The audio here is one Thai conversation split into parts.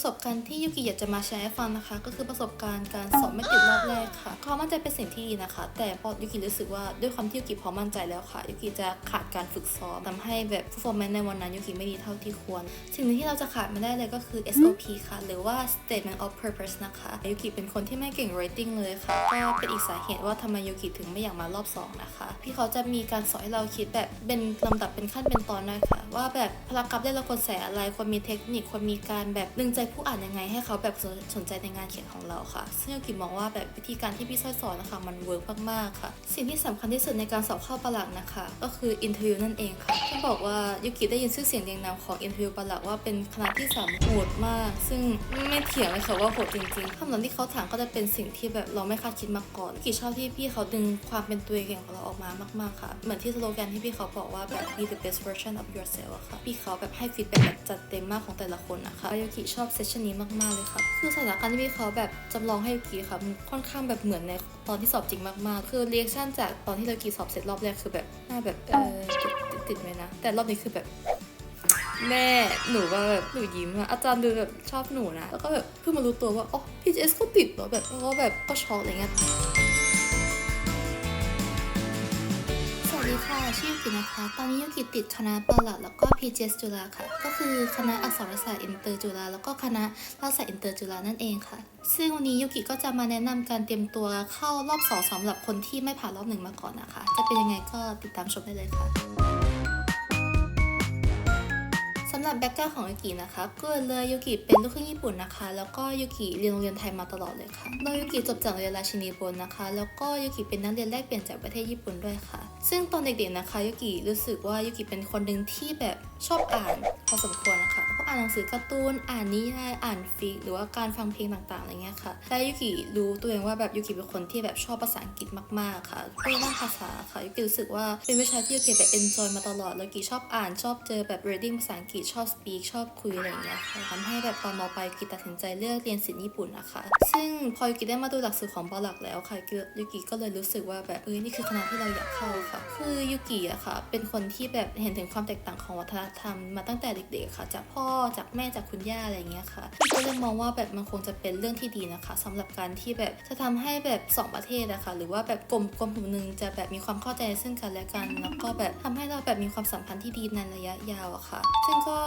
ประสบการณ์ที่ยูกิอยากจะมาแชร์ให้ฟังนะคะ ก็คือประสบการณ์การสอบไม่ติดรอบแรกค่ะความมั่นใจเป็นสิ่งที่ดีนะคะ แต่พอยูกิรู้สึกว่าด้วยความที่ยูกิพอมั่นใจแล้วค่ะยูกิจะขาดการฝึกซ้อมทำให้แบบ performance ในวันนั้นยูกิไม่ดีเท่าที่ควร สิ่งหนึ่งที่เราจะขาดไม่ได้เลยก็คือ SOP ค่ะ หรือว่า statement of purpose นะคะยูกิเป็นคนที่ไม่เก่ง rating เลยค่ะก็เป็นอีกสาเหตุว่าทำไมยูกิถึงไม่อยากมารอบสองนะคะ พี่เขาจะมีการสอนให้เราคิดแบบเป็นลำดับเป็นขั้นเป็นตอนด้วยค่ะว่าแบบพารากราฟได้เราควรใส่อะไรควรมีเทคนิคควรมีการแบบดึงใจผู้อ่านยังไงให้เขาแบบสนสนใจในงานเขียนของเราค่ะ ซึ่งยูกิมองว่าแบบวิธีการที่พี่สร้อยสอนนะคะมันเวิร์กมากๆค่ะ สิ่งที่สำคัญที่สุดในการสอบเข้าประหลักนะคะ ก็คืออินเทอร์วิวนั่นเองค่ะต้องบอกว่ายูกิได้ยินชื่อเสียงเรียงนามของอินเทอร์วิวประหลักว่าเป็นคณะที่สามโหดมาก ซึ่งไม่เถียงเลยค่ะว่าโหดจริงๆคำถามที่เขาถามก็จะเป็นสิ่งที่แบบเราไม่คาดคิดมาก่อนยูกิชอบที่พี่เขาดึงความเป็นตัวเองของเราออกมามากๆค่ะ เหมือนที่สโลแกนที่พี่เขาบอกว่าแบบ be the best version of yourself อะค่ะพี่เขาแบบให้ฟีดแบ็กแบบจัดเต็มมากของแต่ละคนนะคะยูกิชอบซสชันนี้มากๆเลยครับคือสถานการณ์ที่พี่เขาแบบจำลองให้ยูกิค่ะมันค่อนข้างแบบเหมือนในตอนที่สอบจริงมากๆ คือเรีแอคชั่นจากตอนที่เรากีสอบเสร็จรอบแรกคือแบบหน้าแบบเออติดติดติดไหมนะ แต่รอบนี้คือแบบแม่หนูว่าแบบหนูยิ้มอะอาจารย์ดูแบบชอบหนูนะ แล้วก็แบบเพิ่งมารู้ตัวว่าอ๋อพีเอสก็ติดเหรอแบบแล้วก็แบบก็ช็อกอะไรเงี้ย ดีค่ะ ชื่อยูกินะคะ ตอนนี้ยูกิติดคณะประหลัดแล้วก็ PGS จุฬาค่ะ ก็คือคณะอักษรศาสตร์อินเตอร์จุฬาแล้วก็คณะรัฐศาสตร์อินเตอร์จุฬานั่นเองค่ะ ซึ่งวันนี้ยูกิก็จะมาแนะนำการเตรียมตัวเข้ารอบสองสำหรับคนที่ไม่ผ่านรอบหนึ่งมาก่อนนะคะ จะเป็นยังไงก็ติดตามชมได้เลยค่ะ รับแบ็กกราวของยูกินะคะเกิดเลยยูกิเป็นลูกครึ่งญี่ปุ่นนะคะ แล้วก็ยูกิเรียนโรงเรียนไทยมาตลอดเลยค่ะโดยยูกิจบจากโรงเรียนราชินีบนนะคะ แล้วก็ยูกิเป็นนักเรียนแลกเปลี่ยนจากประเทศญี่ปุ่นด้วยค่ะ ซึ่งตอนเด็กๆนะคะยูกิรู้สึกว่ายูกิเป็นคนหนึ่งที่แบบชอบอ่านพอสมควรนะคะพวกอ่านหนังสือการ์ตูนอ่านนิยายอ่านฟิกหรือว่าการฟังเพลงต่างๆอะไรเงี้ยค่ะและยูกิรู้ตัวเองว่าแบบยูกิเป็นคนที่แบบชอบภาษาอังกฤษมากๆค่ะเรื่องภาษาค่ะยูกิรู้สึกว่าเป็นวิชาที่ยูกิแบบ enjoy มาตลอดแล้วยูกิชอบอ่านชอบเจอแบบ reading ภาษาอังกฤษชอบ speak ชอบคุยอะไรอย่างเงี้ยค่ะทำให้แบบตอนมปลายกิตัดสินใจเลือกเรียนศิลป์ญี่ปุ่นนะคะ ซึ่งพอยูกิได้มาดูหลักสูตรของบอลักแล้วค่ะยูกิก็เลยรู้สึกว่าแบบเอ้ยนี่คือคณะที่เราอยากเข้าค่ะ คือยูกิอะค่ะ เป็นคนที่แบบเห็นถึงความแตกต่างของวัฒนธรรมมาตั้งแต่เด็กๆค่ะ จากพ่อจากแม่จากคุณย่าอะไรเงี้ยค่ะก็เลยมองว่าแบบมันคงจะเป็นเรื่องที่ดีนะคะสำหรับการที่แบบจะทำให้แบบสองประเทศอะคะหรือว่าแบบกลมกลมหนึ่งจะแบบมีความเข้าใจซึ่งกันและกัน แล้วก็แบบทำให้เราแบบมีความสัมพันธ์ที่ดีในระยะยาวอะค่ะ ซึ่งก็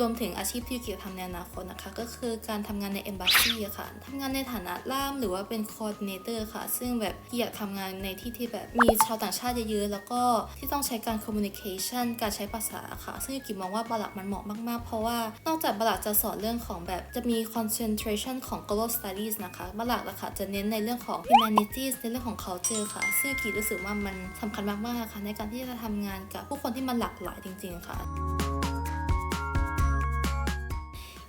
รวมถึงอาชีพที่ยูกิทำในอนาคตนะคะ ก็คือการทำงานใน Embassy อะค่ะทำงานในฐานะล่ามหรือว่าเป็น coordinator ค่ะ ซึ่งแบบอยากทำงานในที่ที่แบบมีชาวต่างชาติเยอะๆ แล้วก็ที่ต้องใช้การ communication การใช้ภาษาค่ะ ซึ่งยูกิมองว่าบาลักมันเหมาะมากๆ เพราะว่านอกจากบาลักจะสอนเรื่องของแบบจะมี concentration ของ global studies นะคะบาลักนะคะจะเน้นในเรื่องของ humanities ในเรื่องของ culture ค่ะ ซึ่งยูกิรู้สึกว่ามันสำคัญมากๆค่ะในการที่จะทำงานกับผู้คนที่มันหลากหลายจริง ๆ ค่ะ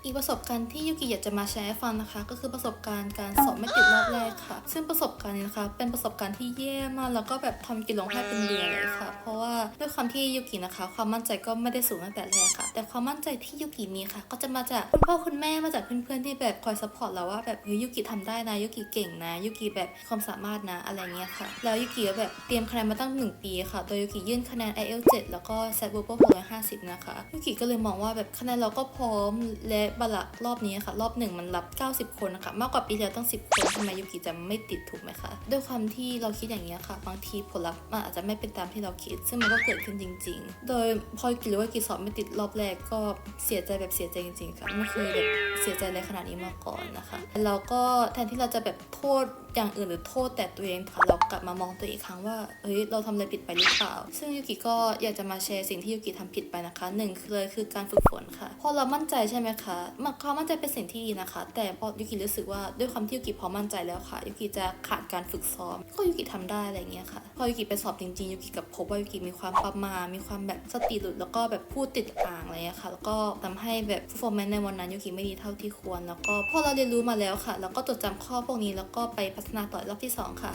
อีกประสบการณ์ที่ยูกิอยากจะมาแชร์ให้ฟังนะคะ ก็คือประสบการณ์การสอบไม่ติดรอบแรกค่ะ ซึ่งประสบการณ์นี้นะคะ เป็นประสบการณ์ที่แย่มากแล้วก็แบบทำกินร้องไห้เป็นเดือนเลยค่ะ เพราะว่าด้วยความที่ยูกินะคะ ความมั่นใจก็ไม่ได้สูงตั้งแต่แรกค่ะ แต่ความมั่นใจที่ยูกิมีค่ะ ก็จะมาจากคุณพ่อคุณแม่มาจากเพื่อนๆที่แบบคอยซัพพอร์ตเราว่าแบบเฮ้ยยูกิทำได้นะยูกิเก่งนะยูกิแบบความสามารถนะอะไรเงี้ยค่ะ แล้วยูกิก็แบบเตรียมคะแนนมาตั้งหนึ่งปีค่ะ โดยยูกิยื่นคะแนน IELTS 7แล้วก็ SAT Verbal 650 นะคะยูกิก็เลยมองว่าแบบคะแนนเราก็พร้อมและบาละรอบนี้ค่ะ รอบหนึ่งมันรับ 90 คนนะคะมากกว่าปีที่แล้วตั้ง 10 คนทำไมยูกิจะไม่ติดถูกไหมคะ ด้วยความที่เราคิดอย่างนี้ค่ะ บางทีผลลัพธ์มันอาจจะไม่เป็นตามที่เราคิด ซึ่งมันก็เกิดขึ้นจริง ๆ โดยพอยกิรู้ว่ากิสอบไม่ติดรอบแรกก็เสียใจแบบเสียใจจริงๆค่ะไม่เคยแบบเสียใจอะไรขนาดนี้มาก่อนนะคะเราก็แทนที่เราจะแบบโทษอย่างอื่นหรือโทษแต่ตัวเองค่ะเรากลับมามองตัวเองอีกครั้งว่าเฮ้ยเราทำอะไรผิดไปหรือเปล่า ซึ่งยูกิก็อยากจะมาแชร์สิ่งที่ยูกิทำผิดไปนะคะหนึ่งเลยคือการฝึกฝนค่ะ พอเรามั่นใจใช่ไหมคะมันความมั่นใจเป็นสิ่งที่ดีนะคะ แต่พอยูกิรู้สึกว่าด้วยความที่ยูกิพอมั่นใจแล้วค่ะยูกิจะขาดการฝึกซ้อม ก็ยูกิทำได้อะไรเงี้ยค่ะ พอยูกิไปสอบจริงๆยูกิกับพบว่ายูกิมีความประมาทมีความแบบสติหลุดแล้วก็แบบพูดติดอ่างอะไรเงี้ยค่ะ แล้วก็ทำให้แบบ performance ในวันนั้นยูกิไม่ดีเท่าที่ควร แล้วก็พอเราเรียนรู้มาแล้วค่ะ แล้วก็จดจำข้อพวกนี้แล้วก็ไปพัฒนาต่อรอบที่สองค่ะ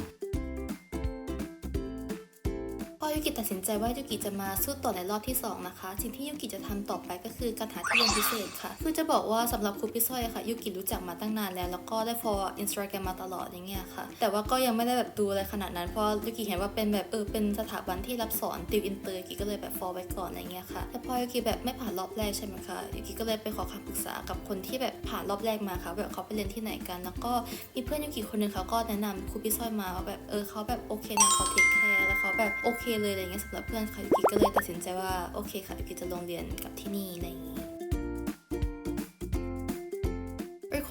ยูกิตัดสินใจว่ายูกิจะมาสู้ต่อในรอบที่ 2 นะคะ สิ่งที่ยูกิจะทำต่อไปก็คือการหาที่เรียนพิเศษค่ะ คือจะบอกว่าสำหรับครูพิซซ่อยค่ะยูกิรู้จักมาตั้งนานแล้ว แล้วก็ได้ follow Instagram มาตลอดอย่างเงี้ยค่ะ แต่ว่าก็ยังไม่ได้แบบดูอะไรขนาดนั้น เพราะยูกิเห็นว่าเป็นแบบเออเป็นสถาบันที่รับสอนติวอินเตอร์ยูกิก็เลยแบบ follow ไว้ก่อนอะไรเงี้ยค่ะ แต่พอยูกิแบบไม่ผ่านรอบแรกใช่ไหมคะยูกิก็เลยไปขอคำปรึกษากับคนที่แบบผ่านรอบแรกมาค่ะแบบเขาไปเรียนที่ไหนกัน แล้วก็มีเพื่อนยูกิคนหนึงเขาก็แนะนำครูพิซซ่อยมาว่าแบบเออเขาแบบโอเคนะเขาเทคแคร์แล้วเขาแบบโอเคเลยอะไรเงี้ยสำหรับเพื่อนค่ะยูกิก็เลยตัดสินใจว่าโอเคค่ะยูกิจะลงเรียนกับที่นี่อะไรอย่างงี้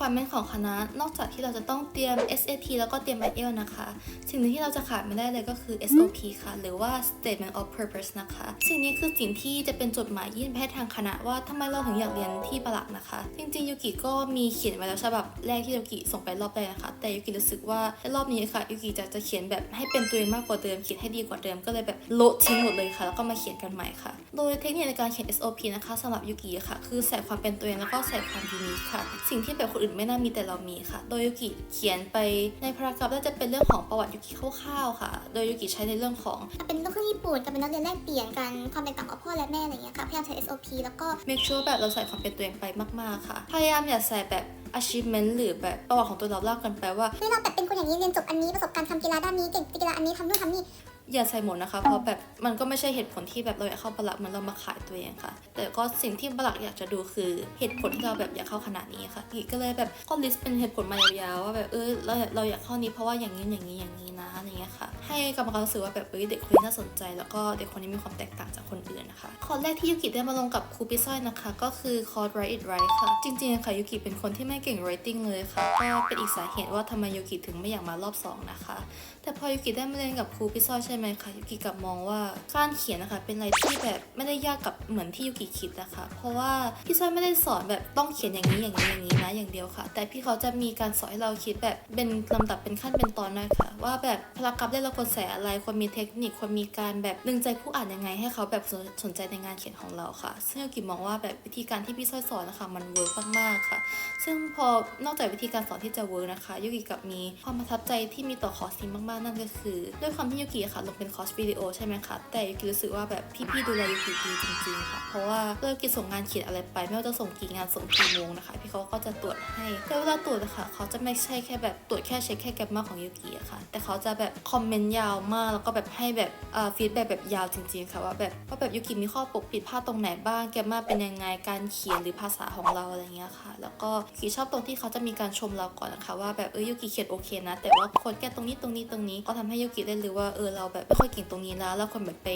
requirement ของคณะ นอกจากที่เราจะต้องเตรียม SAT แล้วก็เตรียม IELTS นะคะ สิ่งหนึ่งที่เราจะขาดไม่ได้เลยก็คือ SOP ค่ะ หรือว่า Statement of Purpose นะคะ สิ่งนี้คือสิ่งที่จะเป็นจดหมายยื่นไปให้ทางคณะว่าทำไมเราถึงอยากเรียนที่บลักนะคะ จริงๆยูกิก็มีเขียนไว้แล้วฉบับแรกที่ยูกิส่งไปรอบแรกนะคะ แต่ยูกิรู้สึกว่ารอบนี้ค่ะยูกิจะจะเขียนแบบให้เป็นตัวเองมากกว่าเดิมเขียนให้ดีกว่าเดิมก็เลยแบบโลทิ้งหมดเลยค่ะ แล้วก็มาเขียนกันใหม่ค่ะ โดยเทคนิคในการเขียน SOP นะคะสำหรับยูกิค่ะ คือใส่ความเป็นตัวเองแล้วก็ใส่ความยูนิคค่ะ สิ่งที่แบบคนอื่นไม่น่ามีแต่เรามีค่ะ โดยยูกิเขียนไปในพารากราฟน่าจะเป็นเรื่องของประวัติยูกิคร่าวๆค่ะ โดยยูกิใช้ในเรื่องของ เป็นลูกครึ่งญี่ปุ่นกับเป็นนักเรียนแลกเปลี่ยนกันความแตกต่างของพ่อและแม่อะไรเงี้ยค่ะพยายามใช้ SOP แล้วก็ make sure แบบเราใส่ความเป็นตัวเองไปมากๆค่ะ พยายามอย่าใส่แบบ achievement หรือแบบประวัติของตัวเราเล่ากันไปว่าเฮ้ยเราแบบเป็นคนอย่างนี้เรียนจบอันนี้ประสบการณ์ทำกีฬาด้านนี้เก่งกีฬาอันนี้ทำนู่นทำนี่ อย่าใส่หมดนะคะ เพราะแบบมันก็ไม่ใช่เหตุผลที่แบบเราอยากเข้าบลักเหมือนเรามาขายตัวเองค่ะ แต่ก็สิ่งที่บลักอยากจะดูคือเหตุผลที่เราแบบอยากเข้าคณะนี้ค่ะอีกก็เลยแบบก็ลิสต์เป็นเหตุผลมายาวๆว่าแบบเออเราเราอยากเข้านี้เพราะว่าอย่างนี้อย่างนี้อย่างนี้นะอะไรเงี้ยค่ะ ให้กรรมการรู้สึกว่าแบบเออเด็กคนนี้น่าสนใจ แล้วก็เด็กคนนี้มีความแตกต่างจากคนอื่นนะคะคอร์สแรกที่ยูกิได้มาลงกับครูปิซอยนะคะ ก็คือคอร์ส write it right ค่ะ จริงๆค่ะยูกิเป็นคนที่ไม่เก่ง writing เลยค่ะก็เป็นอีกสาเหตุว่าทำไมยูกิถึงไม่อยากมารอบสองนะคะ แต่พอยูกิได้มาเรียนกับครูพิซซอยใช่ไหมคะยูกิกลับมองว่าการเขียนนะคะเป็นอะไรที่แบบไม่ได้ยากกับเหมือนที่ยูกิคิดนะคะ เพราะว่าพี่ซอยไม่ได้สอนแบบต้องเขียนอย่างนี้อย่างนี้อย่างนี้นะอย่างเดียวค่ะ แต่พี่เขาจะมีการสอนให้เราคิดแบบเป็นลำดับเป็นขั้นเป็นตอนด้วยค่ะว่าแบบพารากราฟได้เราควรใส่อะไรควรมีเทคนิคควรมีการแบบดึงใจผู้อ่านยังไง ให้เขาแบบสนสนใจในงานเขียนของเราค่ะ ซึ่งยูกิมองว่าแบบวิธีการที่พี่ซอยสอนนะคะมันเวิร์กมากๆค่ะ ซึ่งพอนอกจากวิธีการสอนที่จะเวิร์กนะคะยูกิกับมีความประทับใจที่มีต่อคอร์สนี้มากๆนั่นก็คือ ด้วยความที่ยูกิอะค่ะลงเป็นคอสวิดีโอใช่ไหมคะแต่ยูกิรู้สึกว่าแบบพี่ๆดูแลยูกิดีจริงๆค่ะ เพราะว่าเวลายูกิส่งงานเขียนอะไรไป ไม่ว่าจะส่งกี่งานส่งกี่โมงนะคะ พี่เขาก็จะตรวจให้แต่เวลาตรวจนะคะเขาจะไม่ใช่แค่แบบตรวจแค่เช็คแค่แกรมมาของยูกิอะค่ะ แต่เขาจะแบบคอมเมนต์ยาวมากแล้วก็แบบให้แบบอ่าฟีดแบ็แบบยาวจริงๆค่ะว่าแบบว่าแบบยูกิมีข้อปกผิดพลาดตรงไหนบ้างแกรมมาเป็นยังไงการเขียนหรือภาษาของเราอะไรเงี้ยค่ะ แล้วก็ยูกิชอบตรงที่เขาจะมีการชมเราก่อนนะคะว่าแบบเออยูกิเขียนโอเคนะ แต่ว่าคนแก้ตรงนี้ตรงนี้ตรงนี้ก็ทำให้ยูกิได้รู้ว่าเออเราแบบไม่ค่อยเก่งตรงนี้แล้วแล้วคนแบบไป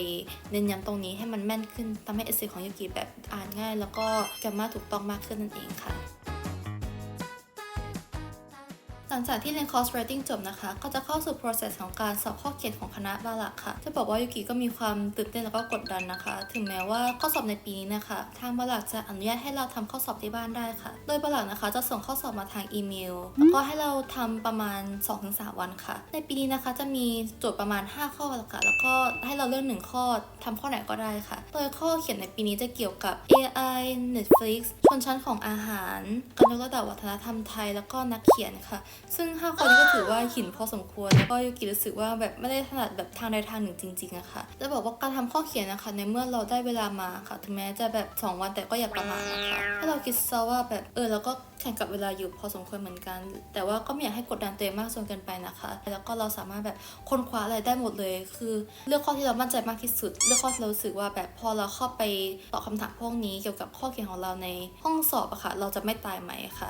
เน้นย้ำตรงนี้ให้มันแม่นขึ้นทำให้เอเซของยูกิแบบอ่านง่าย แล้วก็แกรมมาถูกต้องมากขึ้นนั่นเองค่ะ งจากที่เรียนคอร์ส writing จบนะคะ ก็จะเข้าสู่ process ของการสอบข้อเขียนของคณะบาลักค่ะ จะบอกว่ายูกิก็มีความตื่นเต้นแล้วก็กดดันนะคะ ถึงแม้ว่าข้อสอบในปีนี้นะคะ ทางบาลักจะอนุญาตให้เราทำข้อสอบที่บ้านได้ค่ะ โดยบาลักนะคะจะส่งข้อสอบมาทางอีเมล แล้วก็ให้เราทำประมาณ 2-3 วันค่ะ ในปีนี้นะคะจะมีโจทย์ประมาณ 5 ข้อค่ะแล้วก็ให้เราเลือกหนึ่งข้อทำข้อไหนก็ได้ค่ะ โดยข้อเขียนในปีนี้จะเกี่ยวกับ AI Netflix ชนชั้นของอาหารการยกระดับวัฒนธรรมไทย แล้วก็นักเขียนค่ะซึ่ง5ข้อนี้ก็ถือว่าหินพอสมควร แล้วก็ยูกิรู้สึกว่าแบบไม่ได้ถนัดแบบทางใดทางหนึ่งจริงๆอะค่ะจะบอกว่าการทำข้อเขียนนะคะในเมื่อเราได้เวลามาค่ะถึงแม้จะแบบ 2 วันแต่ก็อย่าประมาทนะคะถ้าเราคิดซะว่าแบบเออเราก็แข่งกับเวลาอยู่พอสมควรเหมือนกัน แต่ว่าก็ไม่อยากให้กดดันตัวเองมากจนเกินไปนะคะ แล้วก็เราสามารถแบบค้นคว้าอะไรได้หมดเลย คือเลือกข้อที่เรามั่นใจมากที่สุด เลือกข้อที่เราสึกว่าแบบพอเราเข้าไปตอบคำถามพวกนี้เกี่ยวกับข้อเขียนของเราในห้องสอบอะค่ะ เราจะไม่ตายไหมค่ะ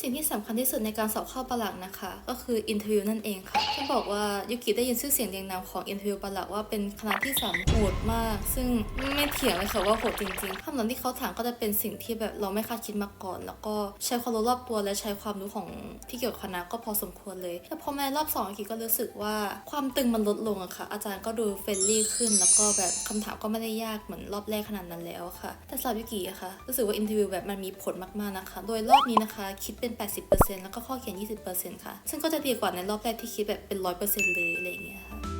สิ่งที่สำคัญที่สุดในการสอบเข้าประหลักนะคะ ก็คืออินเทอร์วิวนั่นเองค่ะต้องบอกว่ายุกิได้ยินชื่อเสียงเรียงนามของอินเทอร์วิวประหลักว่าเป็นคณะที่สามโหดมาก ซึ่งไม่เถียงเลยค่ะว่าโหดจริงๆคำถามที่เขาถามก็จะเป็นสิ่งที่แบบเราไม่คาดคิดมาก่อน แล้วก็ใช้ความรู้รอบตัวและใช้ความรู้ของที่เกี่ยวกับคณะก็พอสมควรเลยแต่พอมาในรอบสองยุกิก็รู้สึกว่าความตึงมันลดลงอะค่ะ อาจารย์ก็ดูเฟรนลี่ขึ้น แล้วก็แบบคำถามก็ไม่ได้ยากเหมือนรอบแรกขนาดนั้นแล้วค่ะ แต่สำหรับยุกิอะค่ะรู้สึกว่าอินเทอร์วิวแบบมันมีผลมากๆนะคะ โดยรอบนี้นะคะคิดเป็น80%แล้วก็ข้อเขียน 20%ค่ะ ซึ่งก็จะดีกว่าในรอบแรกที่คิดแบบเป็น 100%เลยอะไรอย่างเงี้ยค่ะ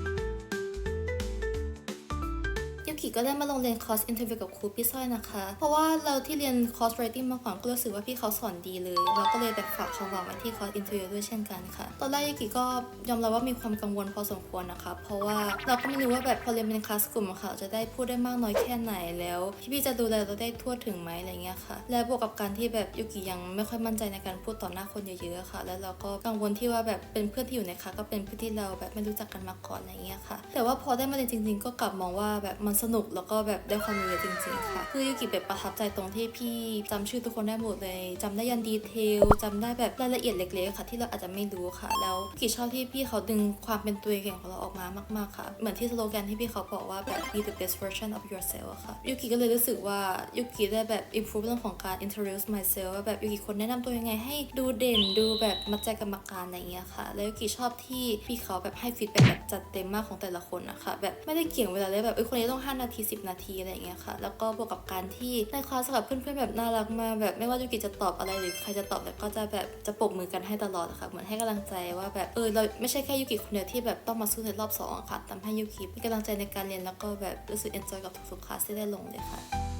ยูกิก็ได้มาลงเรียนคอร์สอินเทอร์วิวกับครูพี่สร้อยนะคะ เพราะว่าเราที่เรียนคอร์ส writing มาก่อนก็รู้สึกว่าพี่เขาสอนดีเลย เราก็เลยแบบฝากความหวังไว้ที่คอร์สอินเทอร์วิวด้วยเช่นกันค่ะ ตอนแรกยูกิก็ยอมรับว่ามีความกังวลพอสมควรนะคะ เพราะว่าเราก็ไม่รู้ว่าแบบพอเรียนเป็นคลาสกลุ่มอะค่ะเราจะได้พูดได้มากน้อยแค่ไหนแล้วพี่ๆจะดูแลเราได้ทั่วถึงไหมอะไรเงี้ยค่ะ และบวกกับการที่แบบยูกิยังไม่ค่อยมั่นใจในการพูดต่อหน้าคนเยอะๆค่ะ แล้วเราก็กังวลที่ว่าแบบเป็นเพื่อนที่อยู่ในคลาสก็เป็นเพื่อนที่เราแบบไม่รู้จักกันมาก่อนอะไรเงี้ยค่ะ แต่ว่าพอได้มาเรียนจริง ๆ ก็กลับมองว่าแบบมันสนุกแล้วก็แบบได้ความรู้เยอะจริงๆค่ะ คือยูกิแบบประทับใจตรงที่พี่จำชื่อทุกคนได้หมดเลยจำได้ยันดีเทลจำได้แบบรายละเอียดเล็กๆค่ะ ที่เราอาจจะไม่รู้ค่ะ แล้วยูกิชอบที่พี่เขาดึงความเป็นตัวเองของเราออกมามากๆค่ะ เหมือนที่สโลแกนที่พี่เขาบอกว่าแบบ be the best version of yourself อะค่ะยูกิก็เลยรู้สึกว่ายูกิได้แบบ improve เรื่องของการ introduce myself ว่าแบบยูกิควรแนะนำตัวยังไงให้ดูเด่นดูแบบมัดใจกรรมการอะไรอย่างเงี้ยค่ะ แล้วยูกิชอบที่พี่เขาแบบให้ฟีดแบ็แบบจัดเต็มมากของแต่ละคนนะคะแบบไม่ได้เกี่ยงเวลาเลยแบบเอ้ยคนนี้ต้องห้า5 นาที 10 นาทีอะไรอย่างเงี้ยค่ะ แล้วก็บวกกับการที่ในคลาสกับเพื่อนๆแบบน่ารักมากแบบไม่ว่ายูกิจะตอบอะไรหรือใครจะตอบแบบก็จะแบบจะปรบมือกันให้ตลอดะค่ะ เหมือนให้กำลังใจว่าแบบเออเราไม่ใช่แค่ยูกิคนเดียวที่แบบต้องมาสู้ในรอบสองอะค่ะทำให้ยูกิมีกำลังใจในการเรียนแล้วก็แบบรู้สึกเอนจอยกับทุกๆคลาสที่ได้ลงเลยค่ะ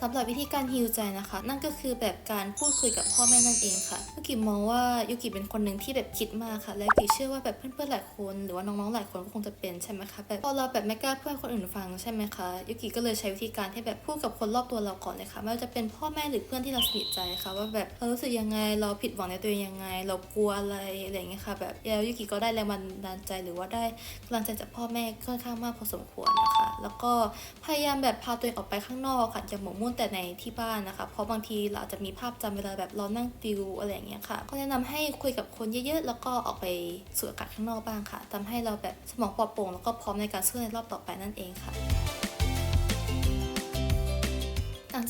สำหรับวิธีการฮิวใจนะคะ นั่นก็คือแบบการพูดคุยกับพ่อแม่นั่นเองค่ะยูกิมองว่ายูกิเป็นคนหนึ่งที่แบบคิดมากค่ะ และยูกิเชื่อว่าแบบเพื่อนๆหลายคน หรือว่าน้องๆหลายคนก็คงจะเป็นใช่ไหมคะแบบพอเราแบบไม่กล้าเพื่อนคนอื่นฟังใช่ไหมคะยูกิก็เลยใช้วิธีการที่แบบพูดกับคนรอบตัวเราก่อนเลยค่ะไม่ว่าจะเป็นพ่อแม่หรือเพื่อนที่เราสนิทใจค่ะ ว่าแบบเรารู้สึกยังไงเราผิดหวังในตัวเองยังไง เรากลัวอะไรอะไรอย่างเงี้ยค่ะ แบบแล้วยูกิก็ได้แรงบันดาลใจหรือว่าได้กำลังใจจากพ่อแม่ค่อนข้างมากพอสมควรนะคะ แล้วก็พยายามแบบพาตัวเองออกไปข้างนอกค่ะอย่าหมกมุ่นแต่ในที่บ้านนะคะ เพราะบางทีเราอาจจะมีภาพจำเวลาแบบเรานั่งติวอะไรอย่างเงี้ยค่ะ ก็แนะนำให้คุยกับคนเยอะๆ แล้วก็ออกไปสูดอากาศข้างนอกบ้างค่ะทำให้เราแบบสมองปลอดโปร่งแล้วก็พร้อมในการสู้ในรอบต่อไปนั่นเองค่ะ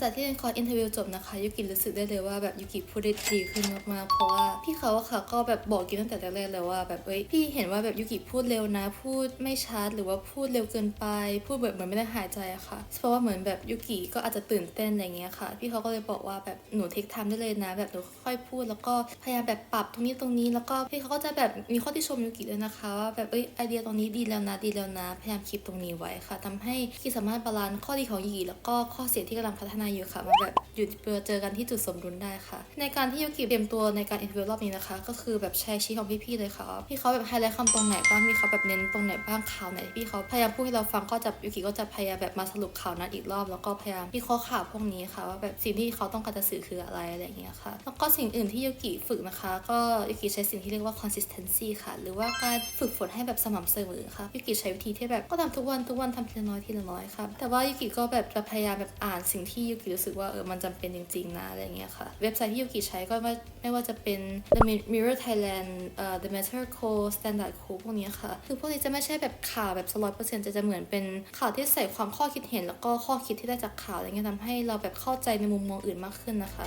จากที่เรียนคอร์สอินเทอร์วิวจบนะคะยูกิรู้สึกได้เลยว่าแบบยูกิพูดได้ดีขึ้นมากๆเพราะว่าพี่เขาอะค่ะก็แบบบอกกินตั้งแต่แรกๆเลยว่าแบบเอ้ยพี่เห็นว่าแบบยูกิพูดเร็วนะ พูดไม่ชัดหรือว่าพูดเร็วเกินไป พูดแบบเหมือนไม่ได้หายใจอะค่ะ เพราะว่าเหมือนแบบยูกิก็อาจจะตื่นเต้นอะไรเงี้ยค่ะ พี่เขาก็เลยบอกว่าแบบหนูเทคไทม์ได้เลยนะ แบบหนูค่อยพูด แล้วก็พยายามแบบปรับตรงนี้ตรงนี้ แล้วก็พี่เขาก็จะแบบมีข้อที่ชมยูกิด้วยนะคะว่าแบบเอ้ยไอเดียตรงนี้ดีแล้วนะดีแล้วนะ พยายามคิดตรงนี้ไว้ค่ะทำให้กิสามารถบาลานซ์ข้อดีของยูกิแล้วก็ข้อเสียที่กำลังพัฒนาอยู่ค่ะมาแบบอยู่เจอกันที่จุดสมดุลได้ค่ะ ในการที่ยูกิเตรียมตัวในการอินเทอร์วิวรอบนี้นะคะ ก็คือแบบแชร์ชี้ของพี่ๆเลยค่ะพี่เขาแบบไฮไลท์คำตรงไหนบ้างพี่เขาแบบเน้นตรงไหนบ้างข่าวไหนที่พี่เขาพยายามพูดให้เราฟังก็จะยูกิก็จะพยายามแบบมาสรุปข่าวนั้นอีกรอบ แล้วก็พยายามวิเคราะห์ข่าวพวกนี้ค่ะว่าแบบสิ่งที่เขาต้องการจะสื่อคืออะไรอะไรอย่างเงี้ยค่ะแล้วก็สิ่งอื่นที่ยูกิฝึกนะคะ ก็ยูกิใช้สิ่งที่เรียกว่า consistency ค่ะ หรือว่าการฝึกฝนให้แบบสม่ำเสมอค่ะยูกิใช้วิธีที่แบบก็ทำทุกวันทุกวันทำทีละน้อยทีละน้อยค่ะแต่ว่ายูกิก็แบบจะพยายามแบบอ่านสิ่งที่ยูกิรู้สึกว่าเออมันจำเป็นจริง ๆ นะอะไรเงี้ยค่ะ เว็บไซต์ที่ยูกิใช้ก็ไม่ไม่ว่าจะเป็น The Mirror Thailand เอ่อ The Matter Co Standard Co พวกนี้ค่ะ คือพวกนี้จะไม่ใช่แบบข่าวแบบร้อยเปอร์เซ็นต์จะจะเหมือนเป็นข่าวที่ใส่ความข้อคิดเห็น แล้วก็ข้อคิดที่ได้จากข่าวอะไรเงี้ยทำให้เราแบบเข้าใจในมุมมองอื่นมากขึ้นนะคะ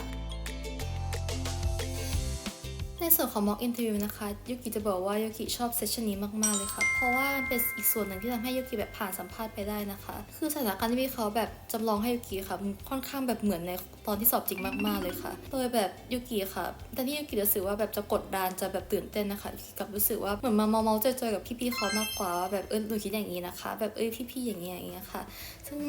ในส่วนของ mock interview นะคะยูกิจะบอกว่ายูกิชอบเซสชันนี้มากๆเลยค่ะ เพราะว่ามันเป็นอีกส่วนหนึ่งที่ทำให้ยูกิแบบผ่านสัมภาษณ์ไปได้นะคะ คือสถานการณ์ที่พี่เขาแบบจำลองให้ยูกิค่ะมันค่อนข้างแบบเหมือนในตอนที่สอบจริงมากๆเลยค่ะ โดยแบบยูกิค่ะแต่ที่ยูกิรู้สึกว่าแบบจะกดดันจะแบบตื่นเต้นนะคะกับรู้สึกว่าเหมือนมาเมาๆเจอๆกับพี่ๆเขามากกว่าแบบเออหนูคิดอย่างนี้นะคะ แบบเอ้ยพี่ๆอย่างนี้อย่างเงี้ยค่ะ ซึ่ง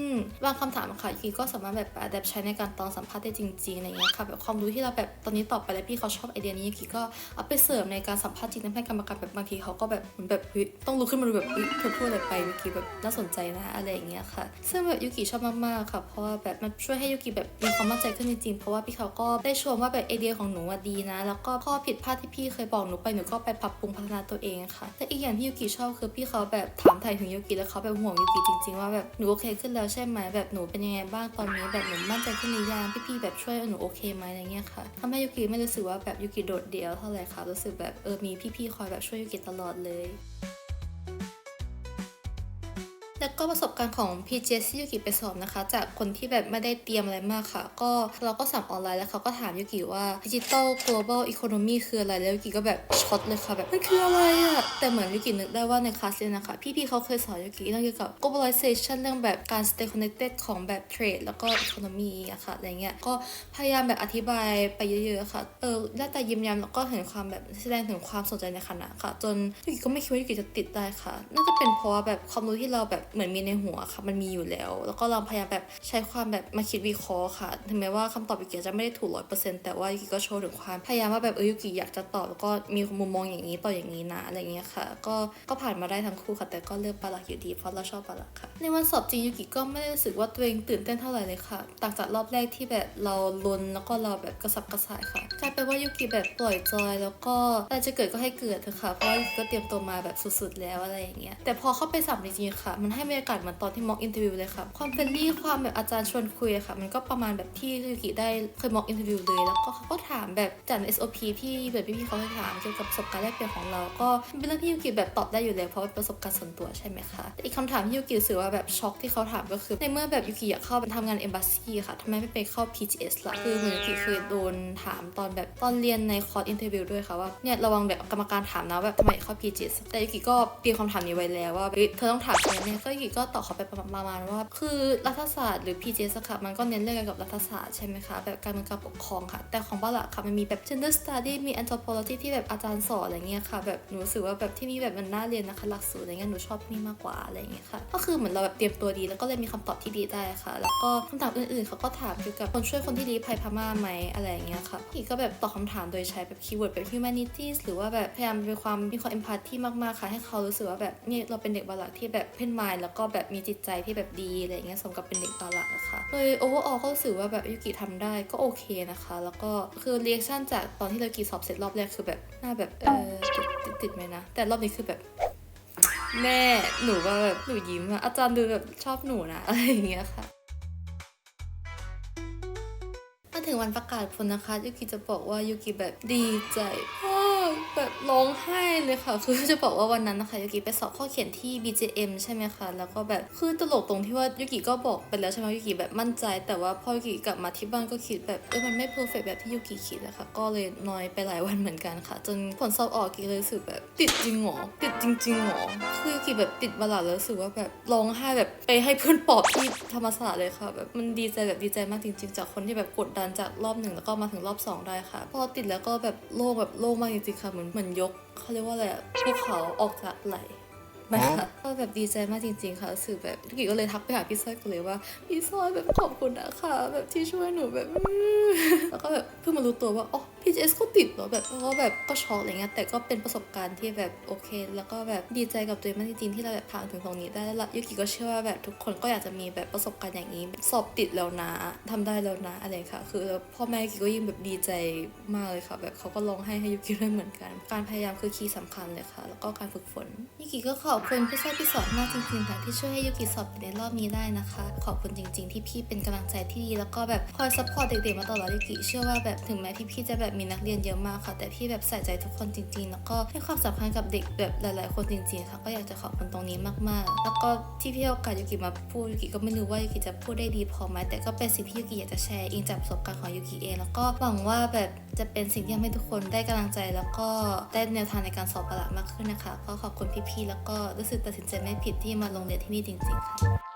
บางคำถามค่ะยูกิก็สามารถแบบอัดแอปใช้ในการตอนสัมภาษณ์ได้จริงๆอะไรเงี้ยค่ะแบบความรู้ที่เราแบบตอนนี้ตอบไปแล้วพี่เขาชอบไอเดียนี้ยูกิก็เอาไปเสริมในการสัมภาษณ์จริงทำให้กรรมการแบบบางทีเขาก็แบบเหมือนแบบต้องลุกขึ้นมาดูแบบเฮ้ยเธอพูดอะไรไปยูกิแบบน่าสนใจนะอะไรอย่างเงี้ยค่ะ ซึ่งแบบยูกิชอบมากๆค่ะเพราะว่าแบบมันช่วยให้ยูกิแบบมีความมั่นใจขึ้นจริงๆเพราะว่าพี่เขาก็ได้ชมว่าแบบไอเดียของหนูว่าดีนะ แล้วก็ข้อผิดพลาดที่พี่เคยบอกหนูไปหนูก็ไปปรับปรุงพัฒนาตัวเองค่ะแต่อีกอย่างที่ยูกิชอบคือพี่เขาแบบถามไถ่ถึงยูกิแล้วเขาแบบห่วงยูกิจริงๆ ว่าแบบหนูโอเคขึ้นแล้วใช่ไหมแบบหนูเป็นยังไงบ้างตอนนี้แบบหนูมั่นใจขึ้นหรือยังพี่ๆแบบช่วยหนูโอเคไหมอะไรเงี้ยค่ะทำให้ยูกิไม่รู้สึกว่าแบบยูกิโดดเดี่ยวเท่าไหร่ค่ะรู้สึกแบบเออมีพี่ๆคอยแบบช่วยยูกิตลอดเลย แล้วก็ประสบการณ์ของ PGS ที่ยูกิไปสอบนะคะ จากคนที่แบบไม่ได้เตรียมอะไรมากค่ะ ก็เราก็สั่งออนไลน์แล้วเขาก็ถามยูกิว่า Digital Global Economy คืออะไร แล้วยูกิก็แบบช็อตเลยค่ะแบบมันคืออะไรอะแต่เหมือนยูกินึกได้ว่าในคลาสเรียนนะคะ พี่ๆเขาเคยสอนยูกิเรื่องเกี่ยวกับ globalization เรื่องแบบการ stay connected ของแบบ trade แล้วก็ economy อะค่ะอะไรเงี้ย ก็พยายามแบบอธิบายไปเยอะๆค่ะ เออได้แต่ยิ้มย้ำแล้วก็เห็นความแบบแสดงถึงความสนใจในคณะค่ะ จนยูกิก็ไม่คิดว่ายูกิจะติดได้ค่ะ น่าจะเป็นเพราะว่าแบบความรู้ที่เราแบบเหมือนมีในหัวค่ะมันมีอยู่แล้ว แล้วก็เราพยายามแบบใช้ความแบบมาคิดวิเคราะห์ค่ะ ถึงแม้ว่าคำตอบยูกิจะไม่ได้ถูกร้อยเปอร์เซ็นต์แต่ว่ายูกิก็โชว์ถึงความพยายามว่าแบบเออยูกิอยากจะตอบแล้วก็มีมุมมองอย่างนี้ต่ออย่างนี้นะอะไรเงี้ยค่ะ ก็ก็ผ่านมาได้ทั้งคู่ค่ะ แต่ก็เลือกปาลักอยู่ดีเพราะเราชอบปาลักค่ะ ในวันสอบจริงยูกิก็ไม่ได้รู้สึกว่าตัวเองตื่นเต้นเท่าไหร่เลยค่ะ ต่างจากรอบแรกที่แบบเราลุ้นแล้วก็เราแบบกระสับกระส่ายค่ะกลายเป็นว่ายูกิแบบปล่อยจอยแล้วก็อะไรจะเกิดก็ให้เกิดเถอะค่ะเพราะยูกิก็เตรียมตัวมาแบบสุดๆแล้วอะไรอย่างเงี้ยแต่พอเข้าไปสัมจริงๆค่ะมันให้บรรยากาศเหมือนตอนที่ม็อกอินเทอร์วิวเลยค่ะ ความเฟรนลี่ความแบบอาจารย์ชวนคุยอะค่ะ มันก็ประมาณแบบที่ยูกิได้เคยม็อกอินเทอร์วิวเลย แล้วก็เขาก็ถามแบบจาก SOP ที่แบบพี่ๆเขาเคยถามเกี่ยวกับประสบการณ์แลกเปลี่ยนของเรา ก็เป็นเรื่องที่ยูกิแบบตอบได้อยู่แล้วเพราะประสบการณ์ส่วนตัวใช่ไหมคะแต่อีกคำถามที่ยูกิรู้สึกว่าแบบช็อกที่เขาถามก็คือในเมื่อแบบยูกิอยากเข้าไปทำงานเอมบ s ซีค่ะทำไมไม่ไปเข้า PGS ล่ะคือเหมือนยูกิเคยโดนถามตอนแบบตอนเรียนในคอร์สอินเทอร์วิวด้วยค่ะว่าเนี่ยระวังแบบกรรมการถามนะแบบทำไมเข้า PGS แต่ยูกิก็เตรียมคำถามนี้ไว้แล้วว่าเธอต้องถามใครเนี่ยก็ยูกิก็ตอบเขาไปประมาณว่า คือรัฐศาสตร์หรือ PGS ค่ะมันก็เน้นเรื่องเกี่ยวกับรัฐศาสตร์ใช่ไหมคะแบบการเมืองการปกครองค่ะ แต่ของบ้านละค่ะมันมีแบบ gender study มี anthropology ที่แบบอาจารย์สอนอะไรเงี้ยค่ะแบบหนูรู้สึกว่าแบบที่นี่แบบมันน่าเรียนนะคะหลักสูตรอะไรเงี้ยหนูชอบที่นี่มากกว่าอะไรเงี้ยค่ะก็คือเหมือนเราแบบเตรียมตัวดี แล้วก็เลยมีคำตอบที่ดีได้ค่ะ แล้วก็คำถามอื่นๆเขาก็ถามเกี่ยวกับคนช่วยคนที่ลี้ภัยพม่าไหมอะไรเงี้ยค่ะพี่ก็แบบตอบคำถามโดยใช้แบบคีย์เวิร์ดแบบ humanities หรือว่าแบบพยายามมีความมีความ empathy มากๆค่ะให้เขารู้สึกว่าแบบนี่เราเป็นเด็กบาลักที่แบบเพ่นมายแล้วก็แบบมีจิตใจที่แบบดีอะไรอย่างเงี้ยสมกับเป็นเด็กบาลักอะคะโดย overall ก็รู้สึกว่าแบบยูกิทำได้ก็โอเคนะคะ แล้วก็คือ reaction จากตอนที่เรากีสอบเสร็จรอบแรกคือแบบหน้าแบบเออติดติดติดไหมนะ แต่รอบนี้คือแบบแม่หนูว่าแบบหนูยิ้มอะอาจารย์ดูแบบชอบหนูนะอะไรอย่างเงี้ยค่ะมาถึงวันประกาศผลนะคะยูกิจะบอกว่ายูกิแบบดีใจมาก แบบร้องไห้เลยค่ะ คือจะบอกว่าวันนั้นนะคะยูกิไปสอบข้อเขียนที่ BJM ใช่ไหมคะ แล้วก็แบบคือตลกตรงที่ว่ายูกิก็บอกไปแล้วใช่ไหมยูกิแบบมั่นใจ แต่ว่าพอยูกิกลับมาที่บ้านก็คิดแบบเออมันไม่เพอร์เฟกแบบที่ยูกิคิดเลยค่ะก็เลยน้อยไปหลายวันเหมือนกันค่ะ จนผลสอบออกกีเลยรู้สึกแบบติดจริงหรอติดจริงๆหรอคือยูกิแบบติดบาลาดแล้วรู้สึกว่าแบบร้องไห้แบบไปให้เพื่อนปลอบที่ธรรมศาสตร์เลยค่ะ แบบมันดีใจแบบดีใจมากจริง ๆ จากคนที่แบบกดดันจากรอบหนึ่งแล้วก็มาถึงรอบสองได้ค่ะ พอติดแล้วก็แบบโล่งแบบโล่งมากจริงค่ะเหมือนเหมือนยกเขาเรียกว่าอะไรอะภูเขาออกจากไหล นะคะก็แบบดีใจมากจริงๆค่ะรู้สึกแบบทุกิก็เลยทักไปหาพี่สร้อยกันเลยว่าพี่สร้อยแบบขอบคุณนะคะแบบที่ช่วยหนูแบบแล้วก็แบบเพิ่งมารู้ตัวว่าอ๋อ PGS ก็ติดเหรอแบบก็แบบก็ช็อกอะไรเงี้ยแต่ก็เป็นประสบการณ์ที่แบบโอเค แล้วก็แบบดีใจกับตัวเองมากจริงๆที่เราแบบผ่านถึงตรงนี้ได้แล้วยุกิก็เชื่อว่าแบบทุกคนก็อยากจะมีแบบประสบการณ์อย่างนี้สอบติดแล้วนะทำได้แล้วนะอะไรค่ะ คือพ่อแม่ยุกิก็ยิ่งแบบดีใจมากเลยค่ะ แบบเขาก็ร้องไห้ให้ยุกิด้วยเหมือนกัน การพยายามคือคีย์สำคัญเลยค่ะ แล้วก็การฝึกฝน ยุกิก็ขอบคุณพี่ชายพี่สอนมากจริงๆค่ะที่ช่วยให้ยุกิสอบในรอบนี้ได้นะคะ ขอบคุณจริง ๆ ที่พี่เป็นกำลังใจที่ดีแล้วก็แบบคอยซัพพอร์ตเด็กๆมาตลอดยุกิเชื่อว่าแบบถึงแม้พี่ๆจะแบบมีนักเรียนเยอะมากค่ะ แต่พี่แบบใส่ใจทุกคนจริง ๆ แล้วก็ให้ความสำคัญกับเด็กแบบหลาย ๆ คนจริงๆค่ะก็อยากจะขอบคุณตรงนี้มากๆ แล้วก็ที่พี่โอกาสยุกิมาพูดยุกิก็ไม่รู้ว่ายุกิจะพูดได้ดีพอไหมแต่ก็เป็นสิ่งที่ยุกิอยากจะแชร์อิงจากประสบการณ์ของยุกิเองแล้วก็หวังว่าแบบจะเป็นสิ่งที่ทำให้ทุกคนได้กำลังใจ แล้วก็ได้แนวทางในการสอบประหลาดมากขึ้นนะคะก็ขอบคุณพี่ๆแล้วก็รู้สึกตัดสินใจไม่ผิดที่มาลงเรียนที่นี่จริง ๆ ค่ะ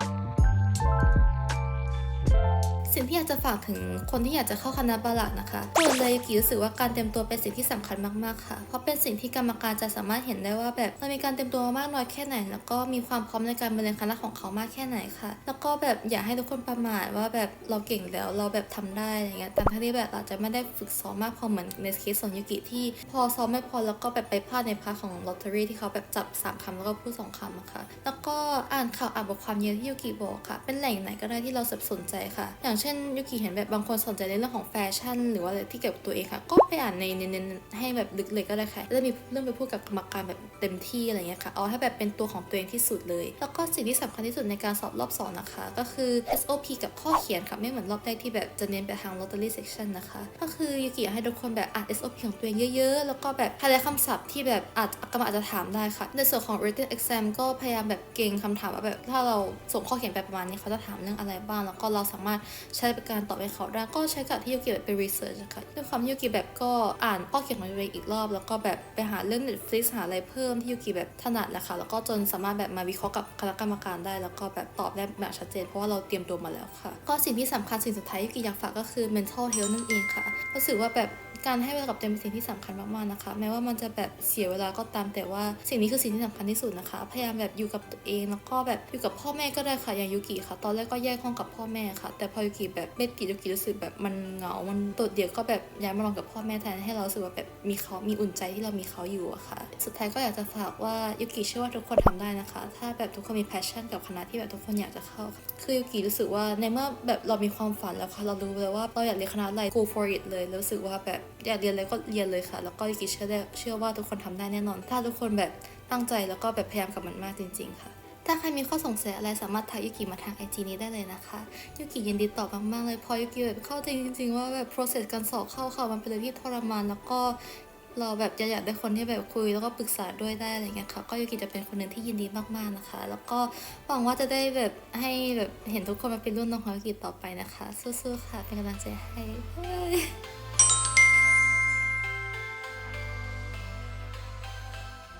สิ่งที่อยากจะฝากถึงคนที่อยากจะเข้าคณะบาลัดนะคะก่อนเลยกิรู้สึกว่าการเตรียมตัวเป็นสิ่งที่สำคัญมากๆค่ะ เพราะเป็นสิ่งที่กรรมการจะสามารถเห็นได้ว่าแบบเรามีการเตรียมตัวมากน้อยแค่ไหน แล้วก็มีความพร้อมในการบริเรียนคณะของเขามากแค่ไหนค่ะ แล้วก็แบบอยากให้ทุกคนประมาทว่าแบบเราเก่งแล้วเราแบบทำได้อะไรเงี้ยแต่ทั้งที่แบบอาจจะไม่ได้ฝึกซ้อมมากพอเหมือนในเคสของยูกิที่ พอซ้อมไม่พอแล้วก็แบบไปพลาดในพาร์ทของลอตเตอรี่ที่เขาแบบจับสามคำแล้วก็พูดสองคำอะค่ะ แล้วก็อ่านข่าวอ่านบทความเยอะที่ยูกิบอกค่ะ เป็นแหล่งไหนก็ได้ที่เราสนใจค่ะ อย่างเช่นช่นยูกิเห็นแบบบางคนสนใจในเรื่องของแฟชั่น หรือว่าอะไรที่เกี่ยวกับตัวเองค่ะ ก็ไปอ่านในเน้นๆให้แบบลึกเลยก็ได้ค่ะแล้วมีเรื่องไปพูดกับกรรมการแบบเต็มที่อะไรเงี้ยค่ะเอาให้แบบเป็นตัวของตัวเองที่สุดเลย แล้วก็สิ่งที่สำคัญที่สุดในการสอบรอบสองนะคะ ก็คือ SOP กับข้อเขียนค่ะไม่เหมือนรอบแรกที่แบบจะเน้นไปทาง lottery section นะคะ ก็คือยูกิอยากให้ทุกคนแบบอ่าน SOP ของตัวเองเยอะๆ แล้วก็แบบไฮไลท์คำศัพท์ที่แบบอาจกรรมการอาจจะถามได้ค่ะ ในส่วนของ written exam ก็พยายามแบบเก่งคำถามว่าแบบถ้าเราส่งข้อเขียนไปประมาณนี้เขาจะถามเรื่องอะไรบ้าง แล้วก็เราสามารถใช้เป็นการตอบให้เขาได้ก็ใช้กับที่ยูกิแบบไป research นะคะด้วยความที่ยูกิแบบก็อ่านข้อเขียนของตัวเองอีกรอบ แล้วก็แบบไปหาเรื่อง Netflix หาอะไรเพิ่มที่ยูกิแบบถนัดแหละค่ะแล้วก็จนสามารถแบบมาวิเคราะห์กับคณะกรรมการได้ แล้วก็แบบตอบได้แบบชัดเจนเพราะว่าเราเตรียมตัวมาแล้วค่ะ ก็สิ่งที่สำคัญสิ่งสุดท้ายที่ยูกิอยากฝากก็คือ mental health นั่นเองค่ะรู้สึกว่าแบบการให้เวลากับตัวเองเป็นสิ่งที่สำคัญมากๆนะคะ แม้ว่ามันจะแบบเสียเวลาก็ตามแต่ว่าสิ่งนี้คือสิ่งที่สำคัญที่สุดนะคะ พยายามแบบอยู่กับตัวเองแล้วก็แบบอยู่กับพ่อแม่ก็ได้ค่ะอย่างยูกิค่ะ ตอนแรกก็แยกห้องกับพ่อแม่ค่ะ แต่พอยูกิแบบเม็ดกิยูกิรู้สึกแบบมันเหงา มันโดดเดี่ยวก็แบบย้ายมานอนกับพ่อแม่แทนให้เราสึกว่าแบบมีเขามีอุ่นใจที่เรามีเขาอยู่อะค่ะ สุดท้ายก็อยากจะฝากว่ายูกิเชื่อว่าทุกคนทำได้นะคะ ถ้าแบบทุกคนมี passion กับคณะที่แบบทุกคนอยากจะเข้า คือยูกิรู้สึกว่าในเมื่อแบบเรามีความฝันแล้วค่ะ เรารู้เลยว่าเราอยากเรียนคณะอะไร go for it เลยแล้วรู้สึกว่าแบบอยากเรียนอะไรก็เรียนเลยค่ะ แล้วก็ยูกิเชื่อได้เชื่อว่าทุกคนทำได้แน่นอน ถ้าทุกคนแบบตั้งใจแล้วก็แบบพยายามกับมันมากจริง ๆ ค่ะ ถ้าใครมีข้อสงสัยอะไรสามารถทักยูกิมาทางไอจีนี้ได้เลยนะคะยูกิยินดีตอบมากๆเลยพอยูกิแบบเข้าใจจริง ๆ ว่าแบบ process การสอบเข้าค่ะมันเป็นเรื่องที่ทรมานแล้วก็เราแบบจะอยากได้คนที่แบบคุยแล้วก็ปรึกษาด้วยได้อะไรเงี้ยค่ะ ก็ยูกิจะเป็นคนหนึ่งที่ยินดีมากๆนะคะ แล้วก็หวังว่าจะได้แบบให้แบบเห็นทุกคนมาเป็นรุ่นน้องของยูกิต่อไปนะคะ สู้ๆค่ะ เป็นกำลังใจให้บาย